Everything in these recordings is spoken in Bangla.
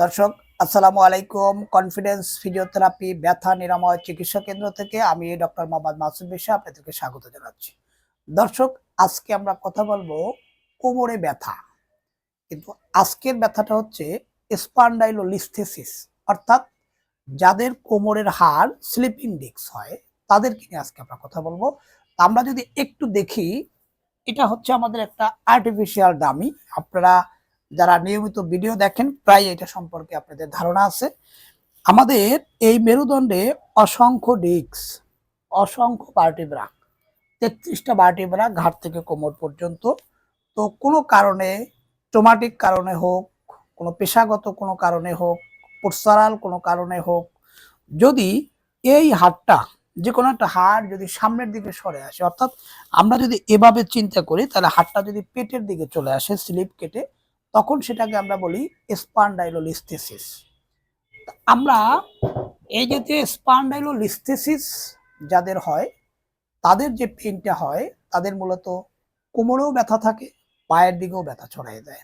দর্শক, আসসালামু আলাইকুম। কনফিডেন্স ফিজিওথেরাপি ব্যথা নিরাময় চিকিৎসা কেন্দ্র থেকে আমি ডক্টর মোহাম্মদ মাসুদ বিশ্বাস আপনাদেরকে স্বাগত জানাচ্ছি। দর্শক, আজকে আমরা কথা বলব কোমরে ব্যথা। কিন্তু আজকের ব্যথাটা হচ্ছে স্পান্ডাইলোলিস্থেসিস অর্থাৎ যাদের কোমরের হাড় স্লিপিং ডিস্ক হয়, তাদেরকে নিয়ে আজকে আমরা কথা বলব। আমরা যদি একটু দেখি, এটা হচ্ছে আমাদের একটা আর্টিফিশিয়াল ডামি আপনারা যারা নিয়মিত ভিডিও দেখেন, প্রায় এটা সম্পর্কে আপনাদের ধারণা আছে। আমাদের এই মেরুদণ্ডে অসংখ্য ডিস্ক, অসংখ্য বার্টিব্রা তেত্রিশটা বার্টিব্রা ঘাট থেকে কোমর পর্যন্ত। তো কোনো কারণে ট্রমাটিক কারণে হোক, কোনো পেশাগত কোনো কারণে হোক, পোস্টারাল কোনো কারণে হোক, যদি এই হাড়টা যে কোনো একটা হাড় যদি সামনের দিকে সরে আসে, অর্থাৎ আমরা যদি এভাবে চিন্তা করি, তাহলে হাড়টা যদি পেটের দিকে চলে আসে, স্লিপ কেটে তখন সেটাকে আমরা বলি স্পান্ডাইলোলিস্থেসিস আমরা এই যে স্পান্ডাইলোলিস্থেসিস যাদের হয়, তাদের যে পেনটা হয়, তাদের মূলত কোমরেও ব্যথা থাকে, পায়ের দিকেও ব্যথা ছড়াই দেয়।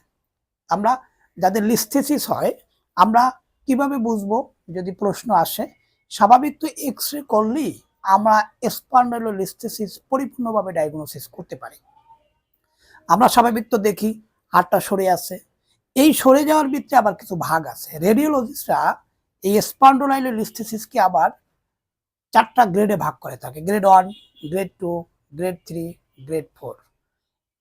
আমরা যাদের লিস্থেসিস হয়, আমরা কীভাবে বুঝব, যদি প্রশ্ন আসে, স্বাভাবিক তো এক্স রে করলেই আমরা স্পান্ডাইলোলিস্থেসিস পরিপূর্ণভাবে ডায়াগনোসিস করতে পারি। আমরা স্বাভাবিক তো দেখি হাড়টা সরে আছে। এই সরে যাওয়ার ভিতরে আবার কিছু ভাগ আছে। রেডিওলজিস্টরা এই স্পান্ডোলাইলোলিস্থেসিসকে আবার চারটা গ্রেডে ভাগ করে থাকে। Grade one grade two grade three grade four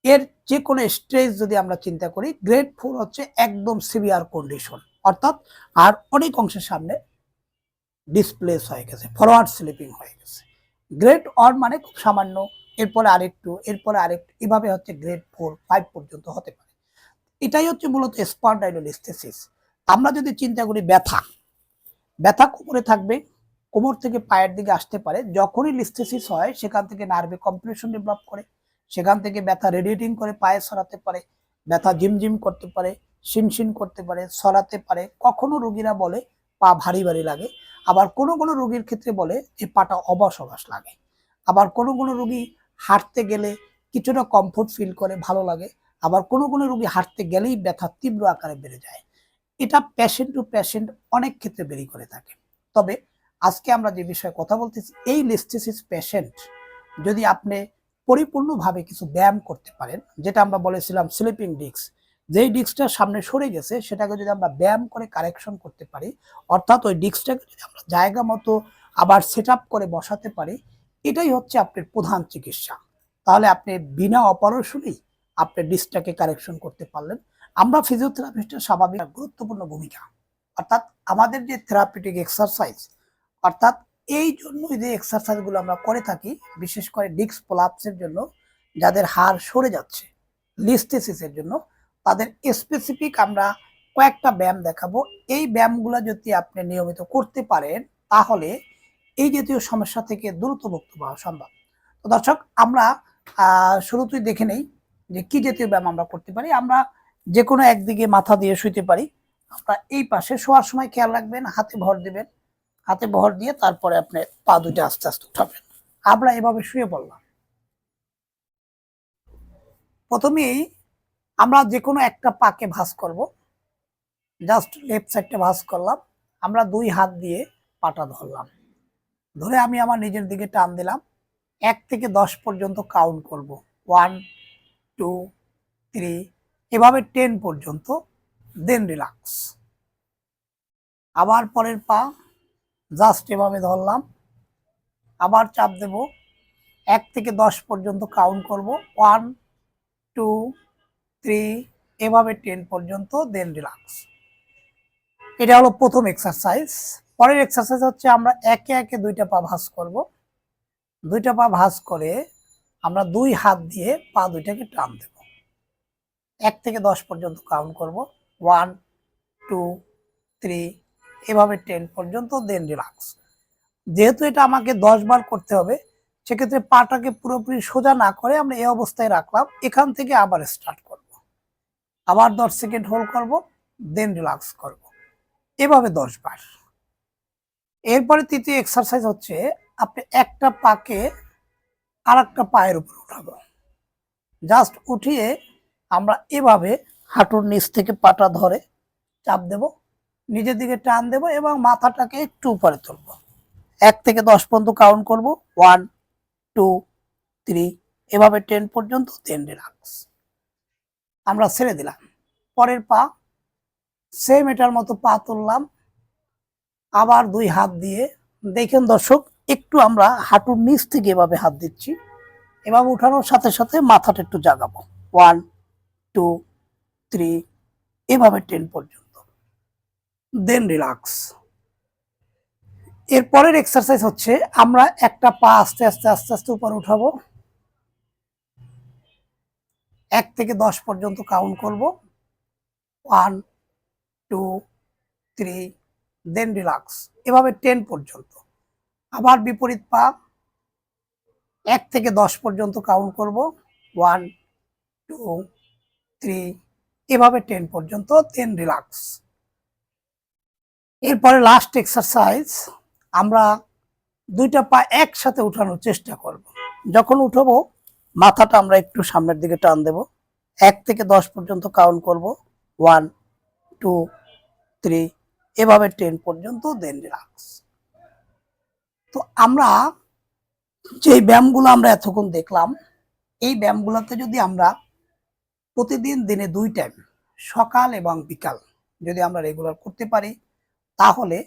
এর যে কোনো স্টেজ যদি আমরা চিন্তা করি গ্রেড ফোর হচ্ছে একদম সিভিয়ার কন্ডিশন অর্থাৎ আর অনেক অংশের সামনে ডিসপ্লেস হয়ে গেছে ফরওয়ার্ড স্লিপিং হয়ে গেছে। গ্রেড ওয়ান মানে খুব সামান্য, এরপরে আরেকটু এরপরে আরেকটু, এভাবে হচ্ছে গ্রেড ফোর ফাইভ পর্যন্ত হতে পারে। এটাই হচ্ছে মূলত স্পন্ডাইলোলিস্থেসিস আমরা যদি চিন্তা করি ব্যথা ব্যথা কোমরে থাকবে, কোমর থেকে পায়ের দিকে আসতে পারে, যখনই লিস্থেসিস হয়, সেখান থেকে নার্ভে কম্প্রেশন ডেভেলপ করে, সেখান থেকে ব্যথা রেডিয়েটিং করে পায়ে সরাতে পারে, ব্যথা ঝিমঝিম করতে পারে, শিনশিন করতে পারে, সরাতে পারে, কখনো রোগীরা বলে পা ভারী ভারী লাগে, আবার কোনো কোনো রোগীর ক্ষেত্রে বলে যে পাটা অবাস অবাস লাগে। আবার কোনো কোনো রোগী হাঁটতে গেলে কিছুটা কমফোর্ট ফিল করে, ভালো লাগে আবার কোনো কোনো রোগী হাঁটতে গেলেই ব্যথা তীব্র আকারে বেড়ে যায়। এটা প্যাশেন্ট টু প্যাশেন্ট অনেক ক্ষেত্রে বেরি করে থাকে। তবে আজকে আমরা যে বিষয়ে কথা বলতেছি, এই লিস্টেসিস পেশেন্ট যদি আপনি পরিপূর্ণভাবে কিছু ব্যায়াম করতে পারেন, যেটা আমরা বলেছিলাম স্লিপিং ডিস্ক যেই ডিস্কটা সামনে সরে গেছে, সেটাকে যদি আমরা ব্যায়াম করে কারেকশন করতে পারি, অর্থাৎ ওই ডিস্কটাকে যদি আমরা জায়গা মতো আবার সেট করে বসাতে পারি, এটাই হচ্ছে আপনার প্রধান চিকিৎসা। তাহলে আপনি বিনা অপারেশনেই আপনি ডিস্কটাকে কারেকশন করতে পারলেন। আমরা ফিজিওথেরাপিস্টের স্বাভাবিক গুরুত্বপূর্ণ ভূমিকা। অর্থাৎ আমাদের যে থেরাপিটিক এক্সারসাইজ অর্থাৎ এই জন্যই যে এক্সারসাইজগুলো আমরা করে থাকি, বিশেষ করে ডিস্ক প্রলাপসের জন্য যাদের হাড় সরে যাচ্ছে লিস্টেসিসের জন্য, তাদের স্পেসিফিক আমরা কয়েকটা ব্যায়াম দেখাবো। এই ব্যায়ামগুলো যদি আপনি নিয়মিত করতে পারেন, তাহলে এই জাতীয় সমস্যা থেকে দ্রুত মুক্ত পাওয়া সম্ভব। তো দর্শক, আমরা শুরুতেই দেখে নেই যে কি জাতীয় ব্যায়াম আমরা করতে পারি, আমরা যে কোনো একদিকে মাথা দিয়ে শুইতে পারি, আমরা এই পাশে শোয়ার সময় খেয়াল রাখবেন, হাতে ভর দিবেন, হাতে ভর দিয়ে তারপরে আপনি পা দুটো আস্তে আস্তে উঠাবেন। আমরা এভাবে শুয়ে পড়লাম। প্রথমেই আমরা যে কোনো একটা পাকে ভাঁজ করব, জাস্ট লেফট সাইডটা ভাঁজ করলাম, আমরা দুই হাত দিয়ে পাটা ধরলাম। ধরে আমি আমার নিজের দিকে টান দিলাম, এক থেকে দশ পর্যন্ত কাউন্ট করব। ওয়ান টু থ্রি এভাবে টেন পর্যন্ত দেন রিল্যাক্স আবার পরের পা জাস্ট এভাবে ধরলাম। আবার চাপ দেব, এক থেকে দশ পর্যন্ত কাউন্ট করব। ওয়ান টু থ্রি এভাবে টেন পর্যন্ত দেন রিল্যাক্স এটা হলো প্রথম এক্সারসাইজ পরের এক্সারসাইজ হচ্ছে আমরা একে একে দুইটা পা ভাঁজ করব। দুইটা পা ভাঁজ করে আমরা দুই হাত দিয়ে পা দুইটাকে টান দেব। এক থেকে দশ পর্যন্ত কাউন্ট করব। ওয়ান টু থ্রি এভাবে টেন পর্যন্ত দেন রিল্যাক্স যেহেতু এটা আমাকে দশ বার করতে হবে, সেক্ষেত্রে পাটাকে পুরোপুরি সোজা না করে আমরা এই অবস্থায় রাখলাম। এখান থেকে আবার স্টার্ট করব। আবার দশ সেকেন্ড হোল্ড করব দেন রিলাক্স করব। এভাবে দশ বার। এরপরে তৃতীয় এক্সারসাইজ হচ্ছে, আপনি একটা পাকে আর একটা পায়ের উপরে উঠাবো। জাস্ট উঠিয়ে আমরা এভাবে হাঁটুর নিচ থেকে পাটা ধরে চাপ দেব, নিজের দিকে টান দেব এবং মাথাটাকে একটু উপরে তুলব। এক থেকে দশ পর্যন্ত কাউন্ট করব। ওয়ান টু থ্রি এভাবে টেন পর্যন্ত দেন রিল্যাক্স আমরা ছেড়ে দিলাম। পরের পা সেম এটার মতো পা তুললাম। আবার দুই হাত দিয়ে। দেখেন দর্শক একটু আমরা হাঁটুর নিচ থেকে এভাবে হাত দিচ্ছি। এভাবে উঠানোর সাথে সাথে মাথাটা একটু জাগাবো। ওয়ান টু থ্রি এভাবে টেন পর্যন্ত। দেন রিল্যাক্স এরপরের এক্সারসাইজ হচ্ছে আমরা একটা পা আস্তে আস্তে আস্তে আস্তে উপরে উঠাবো। এক থেকে দশ পর্যন্ত কাউন্ট করব। One two three then relax এভাবে টেন পর্যন্ত। আবার বিপরীত পা এক থেকে দশ পর্যন্ত কাউন্ট করব। ওয়ান টু থ্রি এভাবে টেন পর্যন্ত দেন রিল্যাক্স এরপরে লাস্ট এক্সারসাইজ আমরা দুইটা পা একসাথে উঠানোর চেষ্টা করব। যখন উঠবো, মাথাটা আমরা একটু সামনের দিকে টান দেব। এক থেকে দশ পর্যন্ত কাউন্ট করব। ওয়ান টু থ্রি এভাবে টেন পর্যন্ত দেন রিল্যাক্স তো আমরা যে ব্যায়ামগুলো আমরা এতক্ষণ দেখলাম, এই ব্যায়ামগুলোতে যদি আমরা প্রতিদিন দিনে দুই টাইম সকাল এবং বিকাল যদি আমরা রেগুলার করতে পারি, তাহলে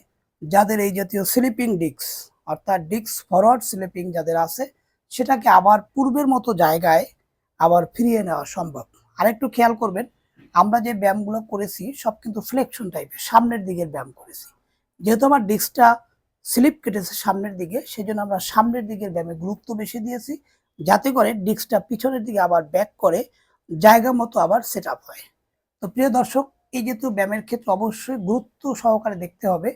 যাদের এই জাতীয় স্লিপিং ডিস্ক অর্থাৎ ডিস্ক ফরওয়ার্ড স্লিপিং যাদের আছে, সেটাকে আবার পূর্বের মতো জায়গায় আবার ফিরিয়ে নেওয়া সম্ভব। আরেকটু খেয়াল করবেন, আমরা যে ব্যায়ামগুলো করেছি সব কিন্তু ফ্লেকশন টাইপের সামনের দিকের ব্যায়াম করেছি। যেহেতু আমার ডিস্কটা স্লিপ কেটেছে সামনের দিকে, সেজন্য আমরা সামনের দিকের ব্যায়ামে গুরুত্ব বেশি দিয়েছি, যাতে করে ডিস্কটা পিছনের দিকে আবার ব্যাক করে জায়গা মতো আবার সেট হয়। তো প্রিয় দর্শক, এই যেহেতু ব্যায়ামের ক্ষেত্রে অবশ্যই গুরুত্ব সহকারে দেখতে হবে,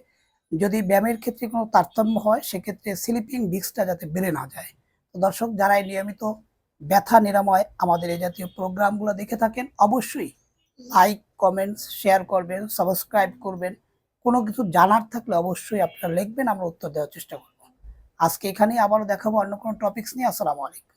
যদি ব্যায়ামের ক্ষেত্রে কোনো তারতম্য হয়, সেক্ষেত্রে স্লিপিং ডিস্কটা যাতে বেড়ে না যায়। তো দর্শক, যারা এই নিয়মিত ব্যথা নিরাময় আমাদের এই জাতীয় প্রোগ্রামগুলো দেখে থাকেন, অবশ্যই লাইক কমেন্টস শেয়ার করবেন সাবস্ক্রাইব করবেন। কোনো কিছু জানার থাকলে অবশ্যই আপনারা লিখবেন, আমরা উত্তর দেওয়ার চেষ্টা করব। আজকে এখানেই আবারও দেখাবো অন্য কোনো টপিক্স নিয়ে। আসসালামু আলাইকুম।